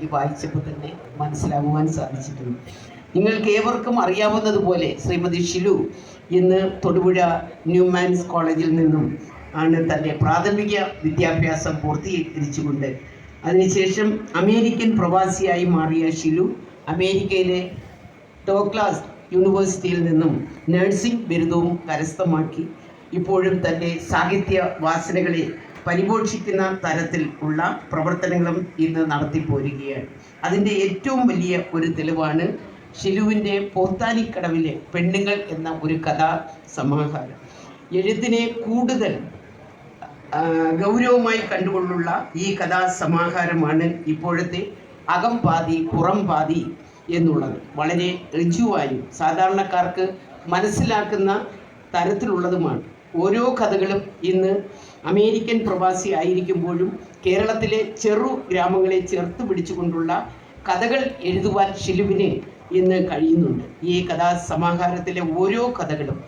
എനിക്ക് വായിച്ചപ്പോൾ തന്നെ മനസ്സിലാകുവാൻ സാധിച്ചിട്ടുണ്ട്. നിങ്ങൾക്ക് ഏവർക്കും അറിയാവുന്നതുപോലെ ശ്രീമതി ഷിലു ഇന്ന് തൊടുപുഴ ന്യൂമാൻസ് കോളേജിൽ നിന്നും ആണ് തന്റെ പ്രാഥമിക വിദ്യാഭ്യാസം പൂർത്തീകരിച്ചുകൊണ്ട്. അതിനുശേഷം അമേരിക്കൻ പ്രവാസിയായി മാറിയ ഷിലു അമേരിക്കയിലെ ഡോക്ലാസ് യൂണിവേഴ്സിറ്റിയിൽ നിന്നും നഴ്സിംഗ് ബിരുദവും കരസ്ഥമാക്കി. ഇപ്പോഴും തന്റെ സാഹിത്യ വാസനകളെ പരിപോഷിക്കുന്ന തരത്തിൽ ഉള്ള പ്രവർത്തനങ്ങളും ഇന്ന് നടത്തിപ്പോരുകയാണ്. അതിന്റെ ഏറ്റവും വലിയ ഒരു തെളിവാണ് ഷിലുവിന്റെ പോത്താനിക്കടവിലെ പെണ്ണുങ്ങൾ എന്ന ഒരു കഥാ സമാഹാരം. എഴുത്തിനെ കൂടുതൽ ഗൗരവമായി കണ്ടുകൊണ്ടുള്ള ഈ കഥാ സമാഹാരമാണ് ഇപ്പോഴത്തെ അകം പാതി പുറം പാതി എന്നുള്ളത്. വളരെ ഋജുവായും സാധാരണക്കാർക്ക് മനസ്സിലാക്കുന്ന തരത്തിലുള്ളതുമാണ്. ഓരോ കഥകളും ഇന്ന് അമേരിക്കൻ പ്രവാസി ആയിരിക്കുമ്പോഴും കേരളത്തിലെ ചെറു ഗ്രാമങ്ങളെ ചേർത്ത് പിടിച്ചുകൊണ്ടുള്ള കഥകൾ എഴുതുവാൻ ഷിലുവിന് ഇന്ന് കഴിയുന്നുണ്ട്. ഈ കഥാസമാഹാരത്തിലെ ഓരോ കഥകളും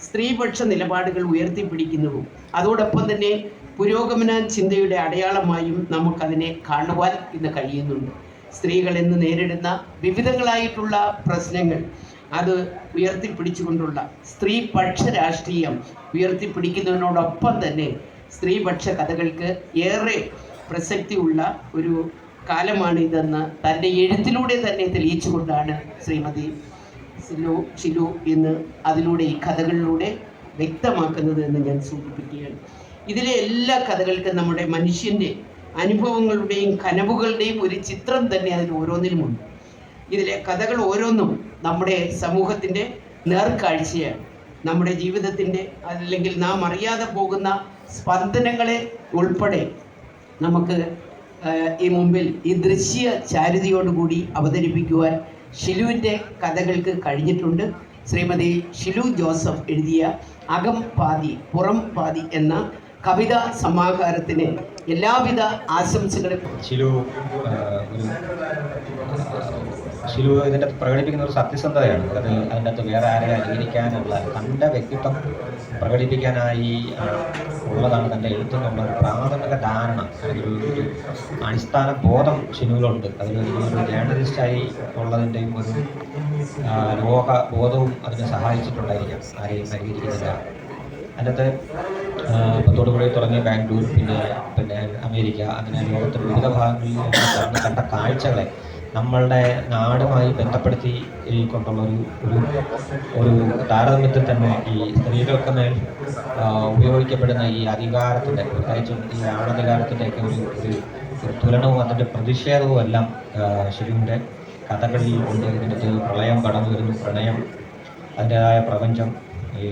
സ്ത്രീപക്ഷ നിലപാടുകൾ ഉയർത്തിപ്പിടിക്കുന്നതും അതോടൊപ്പം തന്നെ പുരോഗമന ചിന്തയുടെ അടയാളമായും നമുക്കതിനെ കാണുവാൻ ഇന്ന് കഴിയുന്നുണ്ട്. സ്ത്രീകൾ ഇന്ന് നേരിടുന്ന വിവിധങ്ങളായിട്ടുള്ള പ്രശ്നങ്ങൾ അത് ഉയർത്തിപ്പിടിച്ചുകൊണ്ടുള്ള സ്ത്രീപക്ഷ രാഷ്ട്രീയം ഉയർത്തിപ്പിടിക്കുന്നതിനോടൊപ്പം തന്നെ സ്ത്രീപക്ഷ കഥകൾക്ക് ഏറെ പ്രസക്തിയുള്ള ഒരു കാലമാണ് ഇതെന്ന് തന്റെ എഴുത്തിലൂടെ തന്നെ തെളിയിച്ചുകൊണ്ടാണ് ശ്രീമതി സിലു ഷിലു എന്ന് അതിലൂടെ ഈ കഥകളിലൂടെ വ്യക്തമാക്കുന്നത് എന്ന് ഞാൻ സൂചിപ്പിക്കുകയാണ്. ഇതിലെ എല്ലാ കഥകൾക്കും നമ്മുടെ മനുഷ്യന്റെ അനുഭവങ്ങളുടെയും കനവുകളുടെയും ഒരു ചിത്രം തന്നെ അതിൽ ഓരോന്നിലുമുണ്ട്. ഇതിലെ കഥകൾ ഓരോന്നും നമ്മുടെ സമൂഹത്തിന്റെ നേർക്കാഴ്ചയാണ്. നമ്മുടെ ജീവിതത്തിന്റെ അല്ലെങ്കിൽ നാം അറിയാതെ പോകുന്ന സ്പന്ദനങ്ങളെ ഉൾപ്പെടെ നമുക്ക് ഈ മുമ്പിൽ ഈ ദൃശ്യ ചാരുതയോടുകൂടി അവതരിപ്പിക്കുവാൻ ഷിലുവിന്റെ കഥകൾക്ക് കഴിഞ്ഞിട്ടുണ്ട്. ശ്രീമതി ഷിലു ജോസഫ് എഴുതിയ അകം പാതി പുറം പാതി എന്ന കവിതാ സമാഹാരത്തിന് എല്ലാവിധ ആശംസകളും ഷിലു ഷിലു ഇതിന്റെ പ്രകടിപ്പിക്കുന്ന ഒരു സത്യസന്ധതയാണ്. അതിൽ അതിന്റെ അകത്ത് വേറെ ആരെയും അനുകരിക്കാനുള്ള തന്റെ വ്യക്തിത്വം പ്രകടിപ്പിക്കാനായി ഉള്ളതാണ് തന്റെ എഴുത്തിനുള്ള ഒരു പ്രാഥമിക ധാരണ. അല്ലെങ്കിൽ ഒരു അടിസ്ഥാന ബോധം ഷിനുവിലുണ്ട്. അതിൽ ഒരു ജേർണലിസ്റ്റായി ഉള്ളതിന്റെയും ഒരു ലോക ബോധവും അതിനെ സഹായിച്ചിട്ടുണ്ടായിരിക്കാം. ആരെയും പരിഹരിക്കുന്നില്ല. അതിനകത്ത് തൊടുപുഴയിൽ തുടങ്ങിയ ബാംഗ്ലൂർ പിന്നെ പിന്നെ അമേരിക്ക അങ്ങനെ ലോകത്തിന്റെ വിവിധ ഭാഗങ്ങളിൽ കണ്ട കാഴ്ചകളെ നമ്മളുടെ നാടുമായി ബന്ധപ്പെടുത്തി ഈ കൊണ്ടുള്ള ഒരു ഒരു താരതമ്യത്തിൽ തന്നെ ഈ സ്ത്രീകൾക്ക് മേൽ ഉപയോഗിക്കപ്പെടുന്ന ഈ അധികാരത്തിന്റെ പ്രത്യേകിച്ചും ഈ ആണധികാരത്തിന്റെയൊക്കെ ഒരു ഒരു തുലനവും അതിന്റെ പ്രതിഷേധവും എല്ലാം ശരിയുടെ കഥകളിൽ ഉണ്ട് ഇതിന്റെ പ്രളയം കടന്നു വരുന്നു പ്രണയം അതിന്റെതായ പ്രപഞ്ചം ഈ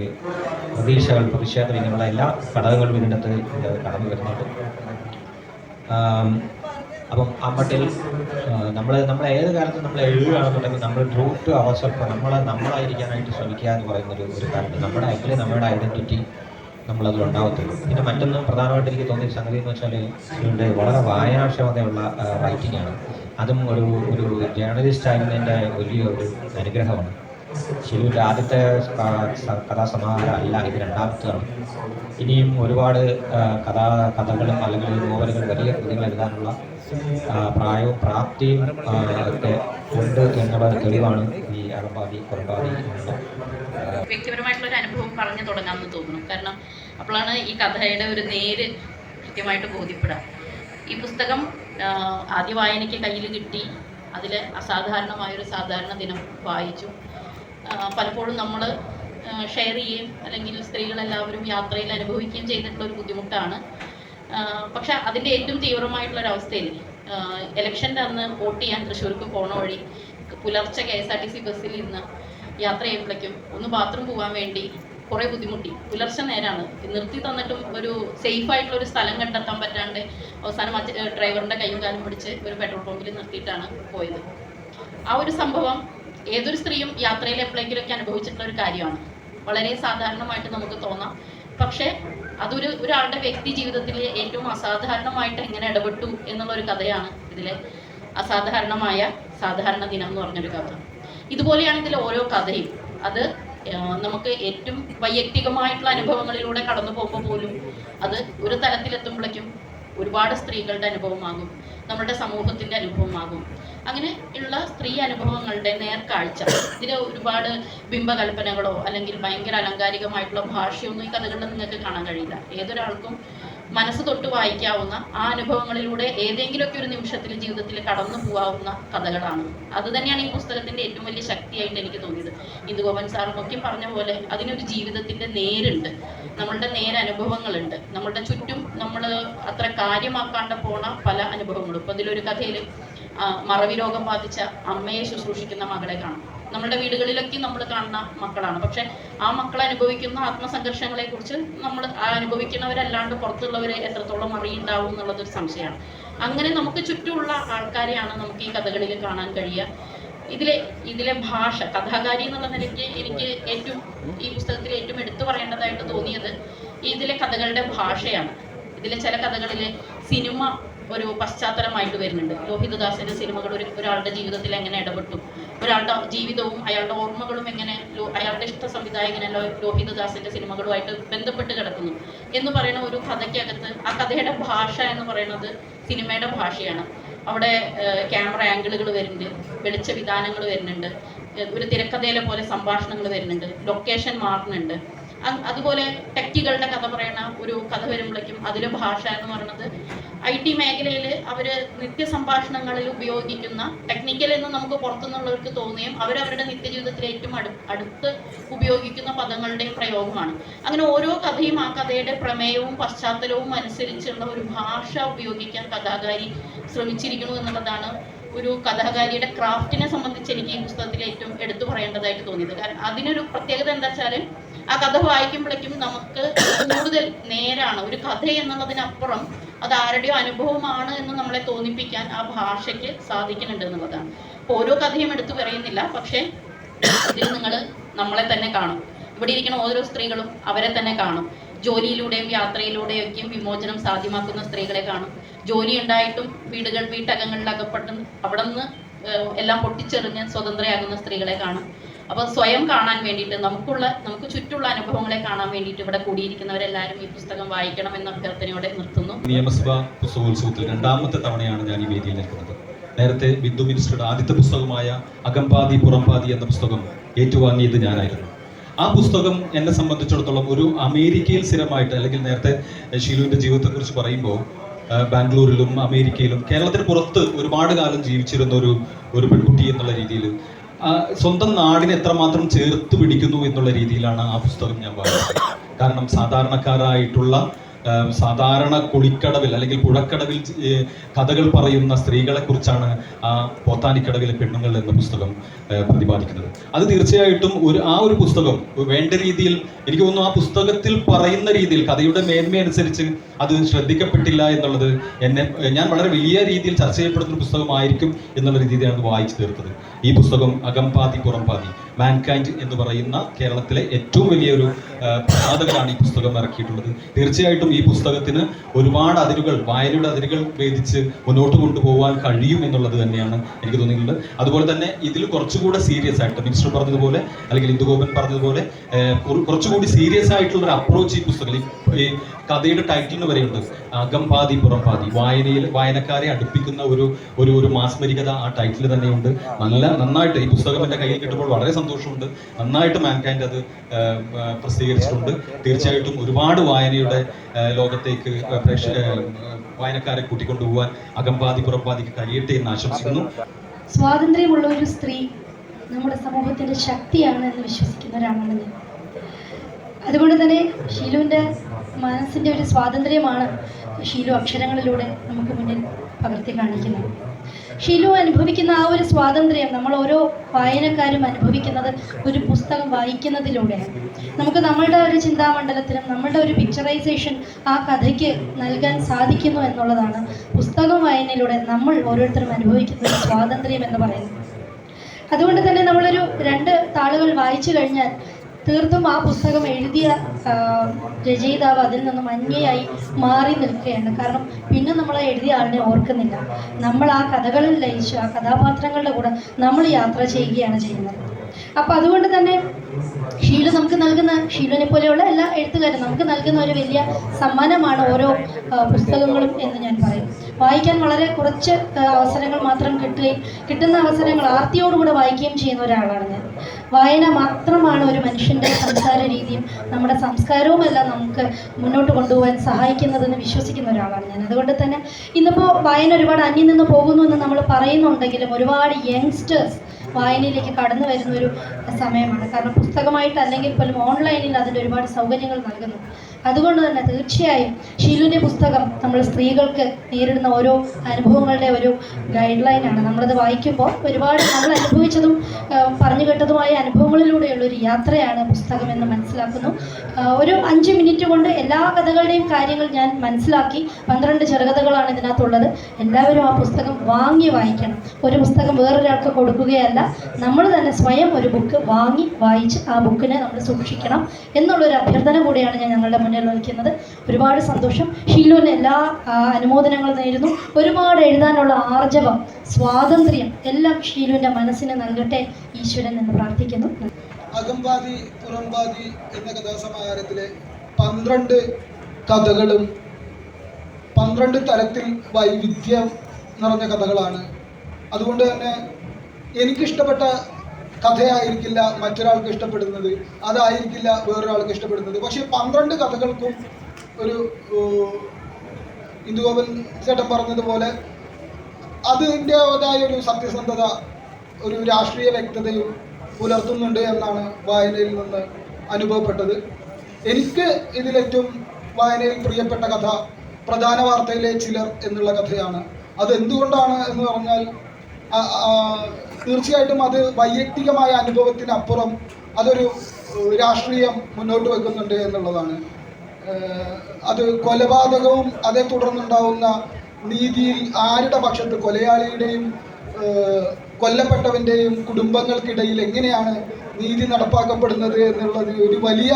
പ്രതീക്ഷകൾ പ്രതിഷേധം ഇങ്ങനെയുള്ള എല്ലാ ഘടകങ്ങളും ഇതിന്റെ അത് കടന്നു വരുന്നുണ്ട്. അപ്പം അമ്പട്ടിൽ നമ്മൾ നമ്മൾ ഏത് കാലത്തും നമ്മൾ എഴുതുകയാണെന്നുണ്ടെങ്കിൽ നമ്മൾ ട്രൂ ടു അവസരം നമ്മൾ നമ്മളായിരിക്കാനായിട്ട് ശ്രമിക്കുക എന്ന് പറയുന്ന ഒരു ഒരു കാര്യം നമ്മുടെ ആക്ച്വലി നമ്മുടെ ഐഡന്റിറ്റി നമ്മളതിൽ ഉണ്ടാവത്തുള്ളൂ. പിന്നെ മറ്റൊന്ന് പ്രധാനമായിട്ട് എനിക്ക് തോന്നിയ സംഗതി എന്ന് വെച്ചാൽ ഇതിന്റെ വളരെ വായനാക്ഷമതയുള്ള റൈറ്റിംഗ് ആണ്. അതും ഒരു ഒരു ജേർണലിസ്റ്റ് ആയിരുന്നതിന്റെ വലിയ ഒരു അനുഗ്രഹമാണ്. ശിലുവിന്റെ ആദ്യത്തെ കഥാസമാഹാരം അല്ല ഇത് രണ്ടാമത്തതാണ് ഇനിയും ഒരുപാട് കഥാ കഥകളും അല്ലെങ്കിൽ നോവലുകൾ വലിയ കൃതികൾ എഴുതാനുള്ള പ്രായവും പ്രാപ്തിയും ഒക്കെ ഉണ്ട് എന്നുള്ള തെളിവാണ് ഈ അറമ്പാതി കുറമ്പാതി വ്യക്തിപരമായിട്ടുള്ള ഒരു അനുഭവം പറഞ്ഞു തുടങ്ങാമെന്ന് തോന്നുന്നു. കാരണം അപ്പോഴാണ് ഈ കഥയുടെ ഒരു നേര് കൃത്യമായിട്ട് ബോധ്യപ്പെടാം ഈ പുസ്തകം ആദ്യ വായനയ്ക്ക് കയ്യിൽ കിട്ടി. അതിൽ അസാധാരണമായൊരു സാധാരണ ദിനം വായിച്ചു. പലപ്പോഴും നമ്മൾ ഷെയർ ചെയ്യുകയും അല്ലെങ്കിൽ സ്ത്രീകളെല്ലാവരും യാത്രയിൽ അനുഭവിക്കുകയും ചെയ്തിട്ടുള്ള ഒരു ബുദ്ധിമുട്ടാണ്. പക്ഷെ അതിന്റെ ഏറ്റവും തീവ്രമായിട്ടുള്ള ഒരു അവസ്ഥയിൽ ഇലക്ഷന്റെ അന്ന് വോട്ട് ചെയ്യാൻ തൃശ്ശൂർക്ക് പോണ വഴി പുലർച്ചെ K S R T C ബസ്സിൽ ഇരുന്ന് യാത്ര ചെയ്യുമ്പോഴേക്കും ഒന്ന് ബാത്റൂം പോകാൻ വേണ്ടി കുറേ ബുദ്ധിമുട്ടി. പുലർച്ചെ നേരാണ്. നിർത്തി തന്നിട്ടും ഒരു സേഫ് ആയിട്ടുള്ള ഒരു സ്ഥലം കണ്ടെത്താൻ പറ്റാണ്ട് അവസാനം ഡ്രൈവറിന്റെ കൈയും കാലും പിടിച്ച് ഒരു പെട്രോൾ പമ്പിൽ നിർത്തിയിട്ടാണ് പോയത്. ആ ഒരു സംഭവം ഏതൊരു സ്ത്രീയും യാത്രയിൽ എപ്പോഴെങ്കിലുമൊക്കെ അനുഭവിച്ചിട്ടുള്ള ഒരു കാര്യമാണ്. വളരെ സാധാരണമായിട്ട് നമുക്ക് തോന്നാം പക്ഷേ അതൊരു ഒരാളുടെ വ്യക്തി ജീവിതത്തിൽ ഏറ്റവും അസാധാരണമായിട്ട് എങ്ങനെ ഇടപെട്ടു എന്നുള്ള ഒരു കഥയാണ് ഇതിലെ അസാധാരണമായ സാധാരണ ദിനം എന്ന് പറഞ്ഞൊരു കഥ. ഇതുപോലെയാണ് ഇതിലെ ഓരോ കഥയും. അത് നമുക്ക് ഏറ്റവും വൈയക്തികമായിട്ടുള്ള അനുഭവങ്ങളിലൂടെ കടന്നു പോകുമ്പോൾ പോലും അത് ഒരു തലത്തിലെത്തുമ്പോഴേക്കും ഒരുപാട് സ്ത്രീകളുടെ അനുഭവമാകും നമ്മുടെ സമൂഹത്തിന്റെ അനുഭവമാകും. അങ്ങനെ ഉള്ള സ്ത്രീ അനുഭവങ്ങളുടെ നേർക്കാഴ്ച. ഇതിൽ ഒരുപാട് ബിംബകൽപ്പനകളോ അല്ലെങ്കിൽ ഭയങ്കര അലങ്കാരികമായിട്ടുള്ള ഭാഷയൊന്നും ഈ കഥകളിൽ നിങ്ങൾക്ക് കാണാൻ കഴിയില്ല. ഏതൊരാൾക്കും മനസ്സ് തൊട്ട് വായിക്കാവുന്ന ആ അനുഭവങ്ങളിലൂടെ ഏതെങ്കിലുമൊക്കെ ഒരു നിമിഷത്തിൽ ജീവിതത്തിൽ കടന്നു പോകാവുന്ന കഥകളാണ്. അത് തന്നെയാണ് ഈ പുസ്തകത്തിന്റെ ഏറ്റവും വലിയ ശക്തിയായിട്ട് എനിക്ക് തോന്നിയത്. ഇന്ദുഗോപൻ സാറിനൊക്കെ പറഞ്ഞ പോലെ അതിനൊരു ജീവിതത്തിന്റെ നേരുണ്ട്. നമ്മളുടെ നേരനുഭവങ്ങളുണ്ട് നമ്മളുടെ ചുറ്റും നമ്മൾ അത്ര കാര്യമാക്കാണ്ട് പോണ പല അനുഭവങ്ങളും. ഇപ്പൊ ഇതിലൊരു കഥയിൽ മറവി രോഗം ബാധിച്ച അമ്മയെ ശുശ്രൂഷിക്കുന്ന മകളെ കാണാം. നമ്മുടെ വീടുകളിലൊക്കെ നമ്മൾ കാണുന്ന മക്കളാണ്. പക്ഷെ ആ മക്കൾ അനുഭവിക്കുന്ന ആത്മസംഘർഷങ്ങളെ കുറിച്ച് നമ്മൾ അനുഭവിക്കുന്നവരല്ലാണ്ട് പുറത്തുള്ളവരെ എത്രത്തോളം അറിയുണ്ടാവും എന്നുള്ളതൊരു സംശയമാണ്. അങ്ങനെ നമുക്ക് ചുറ്റുമുള്ള ആൾക്കാരെയാണ് നമുക്ക് ഈ കഥകളിൽ കാണാൻ കഴിയുക. ഇതിലെ ഇതിലെ ഭാഷ കഥാകാരി എന്നുള്ള നിലയ്ക്ക് എനിക്ക് ഏറ്റവും ഈ പുസ്തകത്തിൽ ഏറ്റവും എടുത്തു പറയേണ്ടതായിട്ട് തോന്നിയത് ഇതിലെ കഥകളുടെ ഭാഷയാണ്. ഇതിലെ ചില കഥകളിലെ സിനിമ ഒരു പശ്ചാത്തലമായിട്ട് വരുന്നുണ്ട്. ലോഹിതദാസിന്റെ സിനിമകൾ ഒരു ഒരാളുടെ ജീവിതത്തിൽ എങ്ങനെ ഇടപെട്ടു? ഒരാളുടെ ജീവിതവും അയാളുടെ ഓർമ്മകളും എങ്ങനെ അയാളുടെ ഇഷ്ട സംവിധായകൻ ലോ- ലോഹിതദാസിന്റെ സിനിമകളുമായിട്ട് ബന്ധപ്പെട്ട് കിടക്കുന്നു? എന്ന് പറയുന്ന ഒരു കഥയ്ക്കകത്ത് ആ കഥയുടെ ഭാഷ എന്ന് പറയുന്നത് സിനിമയുടെ ഭാഷയാണ്. അവിടെ ക്യാമറ ആംഗിളുകൾ വരുന്നുണ്ട് വെളിച്ച വിധാനങ്ങൾ വരുന്നുണ്ട് ഒരു തിരക്കഥയിലെ പോലെ സംഭാഷണങ്ങൾ വരുന്നുണ്ട് ലൊക്കേഷൻ മാറുന്നുണ്ട്. അതുപോലെ ടെക്കികളുടെ കഥ പറയുന്ന ഒരു കഥ വരുമ്പോഴേക്കും അതിലെ ഭാഷ എന്ന് പറയുന്നത് ഐ ടി മേഖലയിൽ അവർ നിത്യ സംഭാഷണങ്ങളിൽ ഉപയോഗിക്കുന്ന ടെക്നിക്കൽ എന്ന് നമുക്ക് പുറത്തുനിന്നുള്ളവർക്ക് തോന്നുകയും അവരവരുടെ നിത്യജീവിതത്തിൽ ഏറ്റവും അടു അടുത്ത് ഉപയോഗിക്കുന്ന പദങ്ങളുടെയും പ്രയോഗമാണ്. അങ്ങനെ ഓരോ കഥയും ആ കഥയുടെ പ്രമേയവും പശ്ചാത്തലവും അനുസരിച്ചുള്ള ഒരു ഭാഷ ഉപയോഗിക്കാൻ കഥാകാരി ശ്രമിച്ചിരിക്കുന്നു എന്നുള്ളതാണ് ഒരു കഥാകാരിയുടെ ക്രാഫ്റ്റിനെ സംബന്ധിച്ച് എനിക്ക് ഈ പുസ്തകത്തിൽ ഏറ്റവും എടുത്തു പറയേണ്ടതായിട്ട് തോന്നിയത്. കാരണം അതിനൊരു പ്രത്യേകത എന്താ വെച്ചാൽ ആ കഥ വായിക്കുമ്പോഴേക്കും നമുക്ക് കൂടുതൽ നേരാണ് ഒരു കഥ എന്നുള്ളതിനപ്പുറം അത് ആരുടെയോ അനുഭവമാണ് എന്ന് നമ്മളെ തോന്നിപ്പിക്കാൻ ആ ഭാഷയ്ക്ക് സാധിക്കുന്നുണ്ട് എന്നുള്ളതാണ്. അപ്പോൾ ഓരോ കഥയും എടുത്തു പറയുന്നില്ല പക്ഷേ ഇതിൽ നിങ്ങൾ നമ്മളെ തന്നെ കാണും. ഇവിടെ ഇരിക്കുന്ന ഓരോ സ്ത്രീകളും അവരെ തന്നെ കാണും. ജോലിയിലൂടെയും യാത്രയിലൂടെയും ഒക്കെയും വിമോചനം സാധ്യമാക്കുന്ന സ്ത്രീകളെ കാണും. ജോലി ഉണ്ടായിട്ടും വീടുകൾ വീട്ടകങ്ങളിൽ അകപ്പെട്ട് അവിടെ നിന്ന് എല്ലാം പൊട്ടിച്ചെറിഞ്ഞ് സ്വതന്ത്രയാകുന്ന സ്ത്രീകളെ കാണും. അപ്പോൾ സ്വയം കാണാൻ വേണ്ടിയിട്ട് നമുക്കുള്ള നമുക്ക് ചുറ്റുള്ള അനുഭവങ്ങളെ കാണാൻ വേണ്ടിയിട്ട് ഇവിടെ കൂടിയിരിക്കുന്നവരെല്ലാവരും ഈ പുസ്തകം വായിക്കണം എന്ന അഭ്യർത്ഥനയോടെ നിർത്തുന്നു. നിയമസഭാ പുസ്തകോത്സവത്തിൽ രണ്ടാമത്തെ തവണയാണ് ഞാൻ ഈ വേദിയിൽ നിൽക്കുന്നത്. നേരത്തെ ബിന്ദു മിനിസ്റ്ററുടെ ആദ്യത്തെ പുസ്തകമായ അകമ്പാതി പുറംപാതി എന്ന പുസ്തകം ഏറ്റുവാങ്ങിയത് ഞാനായിരുന്നു. ആ പുസ്തകം എന്നെ സംബന്ധിച്ചിടത്തോളം ഒരു അമേരിക്കയിൽ സ്ഥിരമായിട്ട് അല്ലെങ്കിൽ നേരത്തെ ഷീലുവിന്റെ ജീവിതത്തെക്കുറിച്ച് പറയുമ്പോൾ ബാംഗ്ലൂരിലും അമേരിക്കയിലും കേരളത്തിന് പുറത്ത് ഒരുപാട് കാലം ജീവിച്ചിരുന്ന ഒരു ഒരു പെൺകുട്ടി എന്നുള്ള രീതിയിൽ സ്വന്തം നാടിനെ എത്രമാത്രം ചേർത്ത് പിടിക്കുന്നു എന്നുള്ള രീതിയിലാണ് ആ പുസ്തകം ഞാൻ പറയുന്നത് കാരണം സാധാരണക്കാരായിട്ടുള്ള സാധാരണ കുളിക്കടവിൽ അല്ലെങ്കിൽ പുഴക്കടവിൽ കഥകൾ പറയുന്ന സ്ത്രീകളെ കുറിച്ചാണ് ആ പോത്താനിക്കടവിലെ പെണ്ണുങ്ങൾ എന്ന പുസ്തകം പ്രതിപാദിക്കുന്നത്. അത് തീർച്ചയായിട്ടും ഒരു ആ ഒരു പുസ്തകം വേണ്ട രീതിയിൽ എനിക്ക് തോന്നുന്നു ആ പുസ്തകത്തിൽ പറയുന്ന രീതിയിൽ കഥയുടെ മേന്മയനുസരിച്ച് അത് ശ്രദ്ധിക്കപ്പെട്ടില്ല എന്നുള്ളത് എന്നെ ഞാൻ വളരെ വലിയ രീതിയിൽ ചർച്ച ചെയ്യപ്പെടുന്ന ഒരു പുസ്തകമായിരിക്കും എന്നുള്ള രീതിയിലാണ് വായിച്ചു തീർത്തത്. ഈ പുസ്തകം അകംപാതി പുറംപാതി. മാൻകൈൻഡ് എന്ന് പറയുന്ന കേരളത്തിലെ ഏറ്റവും വലിയൊരു പ്രസാധകരാണ് ഈ പുസ്തകം ഇറക്കിയിട്ടുള്ളത്. തീർച്ചയായിട്ടും ഈ പുസ്തകത്തിന് ഒരുപാട് അതിരുകൾ വായനയുടെ അതിരുകൾ ഭേദിച്ച് മുന്നോട്ട് കൊണ്ടുപോകാൻ കഴിയും എന്നുള്ളത് തന്നെയാണ് എനിക്ക് തോന്നിയിട്ടുള്ളത്. അതുപോലെ തന്നെ ഇതിൽ കുറച്ചുകൂടെ സീരിയസ് ആയിട്ട് മിനിസ്റ്റർ പറഞ്ഞതുപോലെ അല്ലെങ്കിൽ ഇന്ദുഗോപൻ പറഞ്ഞതുപോലെ കുറച്ചുകൂടി സീരിയസ് ആയിട്ടുള്ള ഒരു അപ്രോച്ച് ഈ പുസ്തകത്തിൽ ഈ- കഥയുടെ ടൈറ്റിലിന് വരെയുണ്ട്. അകംപാതി പുറംപാതി വായനയിൽ വായനക്കാരെ അടുപ്പിക്കുന്ന ഒരു ഒരു മാസ്മരികത ആ ടൈറ്റിൽ തന്നെയുണ്ട്. നല്ല നന്നായിട്ട് ഈ പുസ്തകം എന്റെ കയ്യിൽ കിട്ടുമ്പോൾ വളരെ സന്തോഷമുണ്ട്. നന്നായിട്ട് മാൻകാൻഡ് അത് പ്രസിദ്ധീകരിച്ചിട്ടുണ്ട്. തീർച്ചയായിട്ടും ഒരുപാട് വായനയുടെ ലോകത്തേക്ക് വായനക്കാരെ കൂട്ടിക്കൊണ്ടുപോകാൻ അകമ്പാതി പുറംപാതിക്ക് കഴിയട്ടെ എന്ന് ആശംസിക്കുന്നു. സ്വാതന്ത്ര്യമുള്ള ഒരു സ്ത്രീ നമ്മുടെ സമൂഹത്തിന്റെ ശക്തിയാണ് എന്ന് വിശ്വസിക്കുന്ന ഒരാളാണ് ഞാൻ. അതുകൊണ്ട് തന്നെ ഷീലുവിന്റെ മനസ്സിന്റെ ഒരു സ്വാതന്ത്ര്യമാണ് ഷീലു അക്ഷരങ്ങളിലൂടെ നമുക്ക് മുന്നിൽ പകർത്തി കാണിക്കുന്നത്. ഷീലു അനുഭവിക്കുന്ന ആ ഒരു സ്വാതന്ത്ര്യം നമ്മൾ ഓരോ വായനക്കാരും അനുഭവിക്കുന്നത് ഒരു പുസ്തകം വായിക്കുന്നതിലൂടെയാണ് നമുക്ക് നമ്മളുടെ ഒരു ചിന്താമണ്ഡലത്തിലും നമ്മളുടെ ഒരു പിക്ചറൈസേഷൻ ആ കഥയ്ക്ക് നൽകാൻ സാധിക്കുന്നു എന്നുള്ളതാണ്. പുസ്തകം വായനയിലൂടെ നമ്മൾ ഓരോരുത്തരും അനുഭവിക്കുന്ന ഒരു സ്വാതന്ത്ര്യം എന്ന് പറയുന്നത്. അതുകൊണ്ട് തന്നെ നമ്മളൊരു രണ്ട് താളുകൾ വായിച്ചു കഴിഞ്ഞാൽ തീർത്തും ആ പുസ്തകം എഴുതിയ രചയിതാവ് അതിൽ നിന്നും അന്യയായി മാറി നിൽക്കുകയാണ്. കാരണം പിന്നെ നമ്മൾ എഴുതിയ ആളിനെ ഓർക്കുന്നില്ല. നമ്മൾ ആ കഥകളിൽ ലയിച്ചു ആ കഥാപാത്രങ്ങളുടെ കൂടെ നമ്മൾ യാത്ര ചെയ്യുകയാണ് ചെയ്യുന്നത്. അപ്പോൾ അതുകൊണ്ട് തന്നെ ഷീലു നമുക്ക് നൽകുന്ന ഷീലുവിനെ പോലെയുള്ള എല്ലാ എഴുത്തുകാരും നമുക്ക് നൽകുന്ന ഒരു വലിയ സമ്മാനമാണ് ഓരോ പുസ്തകങ്ങളും എന്ന് ഞാൻ പറയും. വായിക്കാൻ വളരെ കുറച്ച് അവസരങ്ങൾ മാത്രം കിട്ടുകയും കിട്ടുന്ന അവസരങ്ങൾ ആർത്തിയോടുകൂടെ വായിക്കുകയും ചെയ്യുന്ന ഒരാളാണ് ഞാൻ. വായന മാത്രമാണ് ഒരു മനുഷ്യന്റെ സംസാര രീതിയും നമ്മുടെ സംസ്കാരവുമെല്ലാം നമുക്ക് മുന്നോട്ട് കൊണ്ടുപോകാൻ സഹായിക്കുന്നതെന്ന് വിശ്വസിക്കുന്ന ഒരാളാണ് ഞാൻ. അതുകൊണ്ട് തന്നെ ഇന്നിപ്പോൾ വായന ഒരുപാട് അന്യം നിന്ന് പോകുന്നു എന്ന് നമ്മൾ പറയുന്നുണ്ടെങ്കിലും ഒരുപാട് യങ്സ്റ്റേഴ്സ് വായനയിലേക്ക് കടന്നു വരുന്ന ഒരു സമയമാണ്. കാരണം പുസ്തകമായിട്ട് അല്ലെങ്കിൽ പോലും ഓൺലൈനിൽ അതിന്റെ ഒരുപാട് സൗകര്യങ്ങൾ നൽകുന്നു. അതുകൊണ്ട് തന്നെ തീർച്ചയായും ഷീലുവിന്റെ പുസ്തകം നമ്മൾ സ്ത്രീകൾക്ക് നേരിടുന്ന ഓരോ അനുഭവങ്ങളുടെ ഒരു ഗൈഡ് ലൈനാണ് നമ്മളത് വായിക്കുമ്പോൾ ഒരുപാട് നമ്മൾ അനുഭവിച്ചതും പറഞ്ഞു കേട്ടതുമായ അനുഭവങ്ങളിലൂടെയുള്ള ഒരു യാത്രയാണ് പുസ്തകം എന്ന് മനസ്സിലാക്കുന്നു. ഒരു അഞ്ച് മിനിറ്റ് കൊണ്ട് എല്ലാ കഥകളുടെയും കാര്യങ്ങൾ ഞാൻ മനസ്സിലാക്കി. പന്ത്രണ്ട് ചെറുകഥകളാണ് ഇതിനകത്തുള്ളത്. എല്ലാവരും ആ പുസ്തകം വാങ്ങി വായിക്കണം. ഒരു പുസ്തകം വേറൊരാൾക്ക് കൊടുക്കുകയല്ല. നമ്മൾ തന്നെ സ്വയം ഒരു ബുക്ക് വാങ്ങി വായിച്ച് ആ ബുക്കിനെ നമ്മൾ സൂക്ഷിക്കണം. എന്നുള്ളൊരു അഭ്യർത്ഥന കൂടിയാണ് ഞാൻ ഞങ്ങളുടെ മുന്നിൽ വയ്ക്കുന്നത് ഒരുപാട് സന്തോഷം. ഷീലോന് എല്ലാ അനുമോദനങ്ങളും നേരുന്നു. ഒരുപാട് എഴുതാനുള്ള ആർജവം സ്വാതന്ത്ര്യം എല്ലാം ഷീലുവിന്റെ മനസ്സിന് നൽകട്ടെ ഈശ്വരൻ എന്ന് പ്രാർത്ഥിക്കുന്നു. അകമ്പാതി പുറംപാതി എന്ന കഥാസമാഹാരത്തിലെ പന്ത്രണ്ട് കഥകളും പന്ത്രണ്ട് തരത്തിൽ വൈവിധ്യം നിറഞ്ഞ കഥകളാണ്. അതുകൊണ്ട് തന്നെ എനിക്കിഷ്ടപ്പെട്ട കഥയായിരിക്കില്ല മറ്റൊരാൾക്ക് ഇഷ്ടപ്പെടുന്നത് അതായിരിക്കില്ല വേറൊരാൾക്ക് ഇഷ്ടപ്പെടുന്നത്. പക്ഷേ പന്ത്രണ്ട് കഥകൾക്കും ഒരു ഇന്ദുഗോപൻ ചേട്ടൻ പറഞ്ഞതുപോലെ അതിന്റെതായ ഒരു സത്യസന്ധത ഒരു രാഷ്ട്രീയ വ്യക്തതയും പുലർത്തുന്നുണ്ട് എന്നാണ് വായനയിൽ നിന്ന് അനുഭവപ്പെട്ടത്. എനിക്ക് ഇതിലേറ്റവും വായനയിൽ പ്രിയപ്പെട്ട കഥ പ്രധാന വാർത്തയിലെ ചിലർ എന്നുള്ള കഥയാണ്. അത് എന്തുകൊണ്ടാണ് എന്ന് പറഞ്ഞാൽ തീർച്ചയായിട്ടും അത് വൈയക്തികമായ അനുഭവത്തിനപ്പുറം അതൊരു രാഷ്ട്രീയം മുന്നോട്ട് വെക്കുന്നുണ്ട് എന്നുള്ളതാണ്. അത് കൊലപാതകവും അതേ തുടർന്നുണ്ടാവുന്ന നീതിയിൽ ആരുടെ പക്ഷത്ത് കൊലയാളിയുടെയും കൊല്ലപ്പെട്ടവന്റെയും കുടുംബങ്ങൾക്കിടയിൽ എങ്ങനെയാണ് നീതി നടപ്പാക്കപ്പെടുന്നത് എന്നുള്ളത് ഒരു വലിയ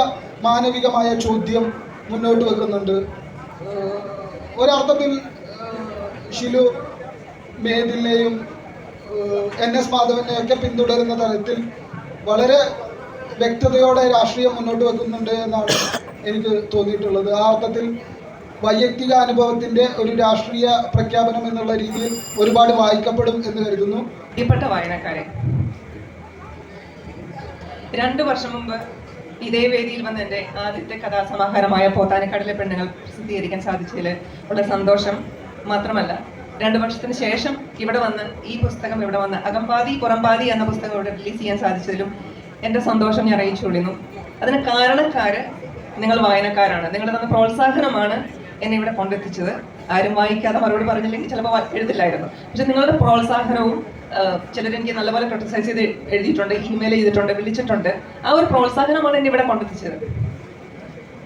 മാനവികമായ ചോദ്യം മുന്നോട്ട് വെക്കുന്നുണ്ട്. ഒരർത്ഥത്തിൽ ഷിലു മേദിനെയും എൻ എസ് മാധവനെയൊക്കെ പിന്തുടരുന്ന തരത്തിൽ വളരെ വ്യക്തതയോടെ രാഷ്ട്രീയം മുന്നോട്ട് വെക്കുന്നുണ്ട് എന്നാണ് എനിക്ക് തോന്നിയിട്ടുള്ളത്. ആ അർത്ഥത്തിൽ വൈയക്തിക അനുഭവത്തിന്റെ ഒരു രാഷ്ട്രീയ പ്രഖ്യാപനം എന്നുള്ള രീതിയിൽ ഒരുപാട് വായിക്കപ്പെടും എന്ന് കരുതുന്നു. പ്രിയപ്പെട്ട വായനക്കാരെ രണ്ടു വർഷം മുമ്പ് ഇതേ വേദിയിൽ വന്ന് എന്റെ ആദ്യത്തെ കഥാസമാഹാരമായ പോത്താനക്കാടിലെ പെണ്ണുങ്ങൾ പ്രസിദ്ധീകരിക്കാൻ സാധിച്ചതിൽ ഉള്ള സന്തോഷം മാത്രമല്ല രണ്ടു വർഷത്തിന് ശേഷം ഇവിടെ വന്ന് ഈ പുസ്തകം ഇവിടെ വന്ന് അകമ്പാതി പുറംപാതി എന്ന പുസ്തകം ഇവിടെ റിലീസ് ചെയ്യാൻ സാധിച്ചതിലും എന്റെ സന്തോഷം ഞാൻ അറിയിച്ചു അറിയിച്ചുകൊള്ളുന്നു. അതിന് കാരണക്കാര് നിങ്ങൾ വായനക്കാരാണ്. നിങ്ങൾ തന്ന പ്രോത്സാഹനമാണ് എന്നെ ഇവിടെ കൊണ്ടെത്തിച്ചത്. ആരും വായിക്കാതെ മറുപടി പറഞ്ഞില്ലെങ്കിൽ ചിലപ്പോൾ എഴുതില്ലായിരുന്നു. പക്ഷെ നിങ്ങളുടെ പ്രോത്സാഹനവും ചിലരെനിക്ക് നല്ലപോലെ ക്രിട്ടിസൈസ് ചെയ്ത് എഴുതിയിട്ടുണ്ട് ഇമെയിൽ ചെയ്തിട്ടുണ്ട് വിളിച്ചിട്ടുണ്ട്. ആ ഒരു പ്രോത്സാഹനമാണ് എന്നെ ഇവിടെ കൊണ്ടെത്തിച്ചത്.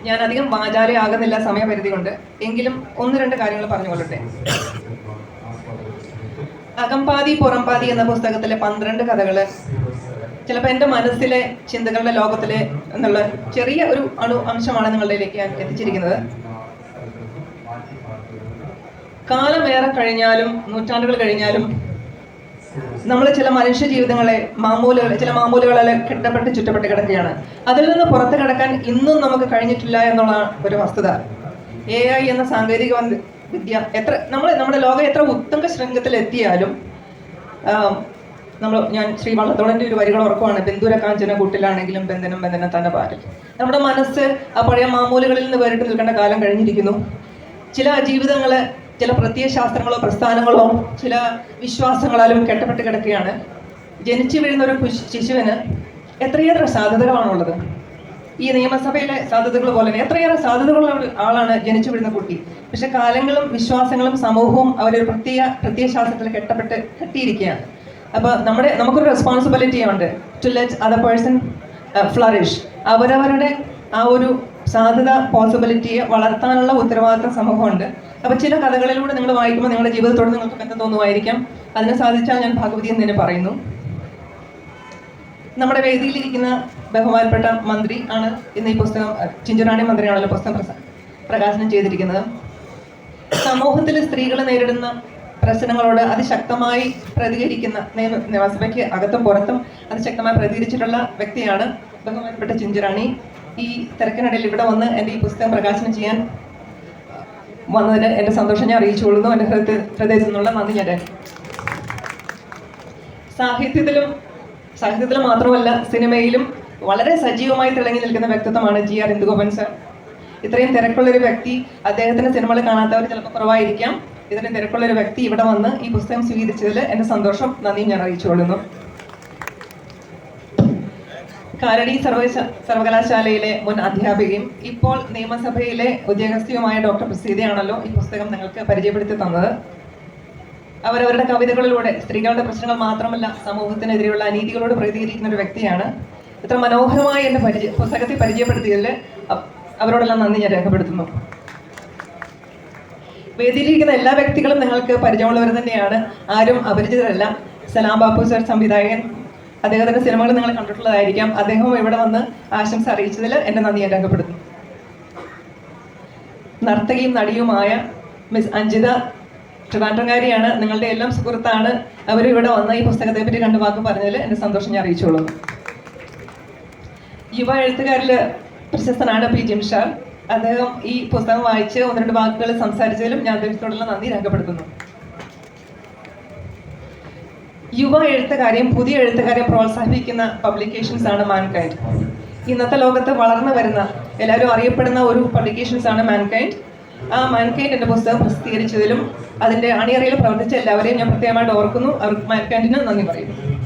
ഞാൻ അധികം വാചാലയാകുന്നില്ല സമയപരിധി കൊണ്ട് എങ്കിലും ഒന്ന് രണ്ട് കാര്യങ്ങൾ പറഞ്ഞുകൊള്ളട്ടെ. അകംപാതി പുറംപാതി എന്ന പുസ്തകത്തിലെ പന്ത്രണ്ട് കഥകൾ ചിലപ്പോൾ എന്റെ മനസ്സിലെ ചിന്തകളുടെ ലോകത്തിലെ എന്നുള്ള ചെറിയ ഒരു അണു അംശമാണ് നിങ്ങളിലേക്ക് ഞാൻ എത്തിച്ചിരിക്കുന്നത്. കാലമേറെ കഴിഞ്ഞാലും നൂറ്റാണ്ടുകൾ കഴിഞ്ഞാലും നമ്മൾ ചില മനുഷ്യ ജീവിതങ്ങളെ മാമൂലുകൾ ചില മാമൂലുകളെ കെട്ടപ്പെട്ട് ചുറ്റപ്പെട്ട് കിടക്കുകയാണ്. അതിൽ നിന്ന് പുറത്ത് കിടക്കാൻ ഇന്നും നമുക്ക് കഴിഞ്ഞിട്ടില്ല എന്നുള്ള ഒരു വസ്തുത. എ എന്ന സാങ്കേതിക വിദ്യ എത്ര നമ്മൾ നമ്മുടെ ലോകം എത്ര ഉത്തങ്ക ശൃംഗത്തിൽ എത്തിയാലും നമ്മൾ ഞാൻ ശ്രീ വള്ളത്തോളന്റെ ഒരു വരികൾ ഉറക്കമാണ് ബന്ധുര കാഞ്ചന കൂട്ടിലാണെങ്കിലും ബന്ധനം ബന്ധനം തന്നെ പാലിൽ നമ്മുടെ മനസ്സ് ആ പഴയ മാമൂലുകളിൽ നിന്ന് വേറിട്ട് നിൽക്കേണ്ട കാലം കഴിഞ്ഞിരിക്കുന്നു. ചില ജീവിതങ്ങൾ ചില പ്രത്യയശാസ്ത്രങ്ങളോ പ്രസ്ഥാനങ്ങളോ ചില വിശ്വാസങ്ങളാലും കെട്ടപ്പെട്ട് കിടക്കുകയാണ്. ജനിച്ചു വീഴുന്ന ഒരു ശിശുവിന് എത്രയേറെ സാധ്യതകളാണുള്ളത്. ഈ നിയമസഭയിലെ സാധ്യതകൾ പോലെ എത്രയേറെ സാധ്യതകളുള്ള ആളാണ് ജനിച്ചു വിടുന്ന കുട്ടി. പക്ഷെ കാലങ്ങളും വിശ്വാസങ്ങളും സമൂഹവും അവരൊരു പ്രത്യേക പ്രത്യയശാസ്ത്രത്തിൽ കെട്ടപ്പെട്ട് കെട്ടിയിരിക്കുകയാണ്. അപ്പോൾ നമ്മുടെ നമുക്കൊരു റെസ്പോൺസിബിലിറ്റി ഉണ്ട് to let other person flourish അവരവരുടെ ആ ഒരു സാധ്യത പോസിബിലിറ്റിയെ വളർത്താനുള്ള ഉത്തരവാദിത്തം സമൂഹമുണ്ട്. അപ്പോൾ ചില കഥകളിലൂടെ നിങ്ങൾ വായിക്കുമ്പോൾ നിങ്ങളുടെ ജീവിതത്തോട് നിങ്ങൾക്ക് ബന്ധം തോന്നുമായിരിക്കാം? അതിനെ സാധിച്ചാൽ ഞാൻ ഭാഗവതി എന്ന് തന്നെ പറയുന്നു. നമ്മുടെ വേദിയിലിരിക്കുന്ന ബഹുമാനപ്പെട്ട മന്ത്രി ആണ് ഇന്ന് ഈ പുസ്തകം ചിഞ്ചുറാണി മന്ത്രിയാണല്ലോ പുസ്തകം പ്രകാശനം ചെയ്തിരിക്കുന്നത്. സമൂഹത്തിൽ സ്ത്രീകൾ നേരിടുന്ന പ്രശ്നങ്ങളോട് അതിശക്തമായി പ്രതികരിക്കുന്ന നിയമ നിയമസഭയ്ക്ക് അകത്തും പുറത്തും അതിശക്തമായി പ്രതികരിച്ചിട്ടുള്ള വ്യക്തിയാണ് ബഹുമാനപ്പെട്ട ചിഞ്ചുറാണി. ഈ തിരക്കിനിടയിൽ ഇവിടെ വന്ന് എന്റെ ഈ പുസ്തകം പ്രകാശനം ചെയ്യാൻ വന്നതിന് എന്റെ സന്തോഷം ഞാൻ അറിയിച്ചുകൊള്ളുന്നു. എന്റെ ഹൃദയ ഹൃദയത്തിൽ നിന്നുള്ള നന്ദി ഞാൻ സാഹിത്യത്തിലും സാഹിത്യത്തിലും മാത്രമല്ല സിനിമയിലും വളരെ സജീവമായി തിളങ്ങി നിൽക്കുന്ന വ്യക്തിത്വമാണ് ജി ആർ ഇന്ദുഗോപൻ സർ. ഇത്രയും തിരക്കുള്ളൊരു വ്യക്തി അദ്ദേഹത്തിന്റെ സിനിമകൾ കാണാത്തവർ ചിലപ്പോൾ കുറവായിരിക്കാം. ഇത്രയും തിരക്കുള്ളൊരു വ്യക്തി ഇവിടെ വന്ന് ഈ പുസ്തകം സ്വീകരിച്ചതിൽ എന്റെ സന്തോഷം. നന്ദിയും ഞാൻ അറിയിച്ചുകൊള്ളുന്നു. കാരടി സർവ സർവകലാശാലയിലെ മുൻ അധ്യാപികയും ഇപ്പോൾ നിയമസഭയിലെ ഉദ്യോഗസ്ഥയുമായ ഡോക്ടർ പ്രസീതയാണല്ലോ ഈ പുസ്തകം നിങ്ങൾക്ക് പരിചയപ്പെടുത്തി തന്നത്. അവരവരുടെ കവിതകളിലൂടെ സ്ത്രീകളുടെ പ്രശ്നങ്ങൾ മാത്രമല്ല സമൂഹത്തിനെതിരെയുള്ള അനീതികളോട് പ്രതികരിക്കുന്ന ഒരു വ്യക്തിയാണ്. ഇത്ര മനോഹരമായി എന്നെ പരിചയ പുസ്തകത്തെ പരിചയപ്പെടുത്തിയതിൽ അവരോടെല്ലാം നന്ദി ഞാൻ രേഖപ്പെടുത്തുന്നു. വേദിയിലിരിക്കുന്ന എല്ലാ വ്യക്തികളും നിങ്ങൾക്ക് പരിചയമുള്ളവർ തന്നെയാണ്. ആരും അപരിചിതരല്ല. സലാം ബാപ്പു സർ സംവിധായകൻ. അദ്ദേഹത്തിന്റെ സിനിമകൾ നിങ്ങൾ കണ്ടിട്ടുള്ളതായിരിക്കാം. അദ്ദേഹം ഇവിടെ വന്ന് ആശംസ അറിയിച്ചതിൽ എന്നെ നന്ദി ഞാൻ രേഖപ്പെടുത്തുന്നു. നർത്തകിയും നടിയുമായ മിസ് അഞ്ജിത ട്രിവാൻഡ്രംകാരിയാണ് നിങ്ങളുടെ എല്ലാം സുഹൃത്താണ്. അവർ ഇവിടെ വന്ന് ഈ പുസ്തകത്തെ പറ്റി രണ്ട് വാക്ക് പറഞ്ഞതിൽ എന്റെ സന്തോഷം ഞാൻ അറിയിച്ചോളൂ. യുവ എഴുത്തുകാരിൽ പ്രശസ്തനാണ് പി. ജിംഷാൽ അദ്ദേഹം ഈ പുസ്തകം വായിച്ച് ഒന്ന് രണ്ട് വാക്കുകൾ സംസാരിച്ചതിലും ഞാൻ അദ്ദേഹത്തോടുള്ള നന്ദി രേഖപ്പെടുത്തുന്നു. യുവ എഴുത്തുകാരെയും പുതിയ എഴുത്തുകാരെയും പ്രോത്സാഹിപ്പിക്കുന്ന പബ്ലിക്കേഷൻസ് ആണ് മാൻകൈൻഡ് ഇന്നത്തെ ലോകത്ത് വളർന്നു വരുന്ന എല്ലാവരും അറിയപ്പെടുന്ന ഒരു പബ്ലിക്കേഷൻസ് ആണ് മാൻകൈൻഡ് ആ മാൻകൈൻഡ് എന്റെ പുസ്തകം പ്രസിദ്ധീകരിച്ചതിലും അതിന്റെ അണിയറയിൽ പ്രവർത്തിച്ച എല്ലാവരെയും ഞാൻ പ്രത്യേകമായിട്ട് ഓർക്കുന്നു. അവർ മാൻകൈൻഡിന് നന്ദി പറയുന്നു.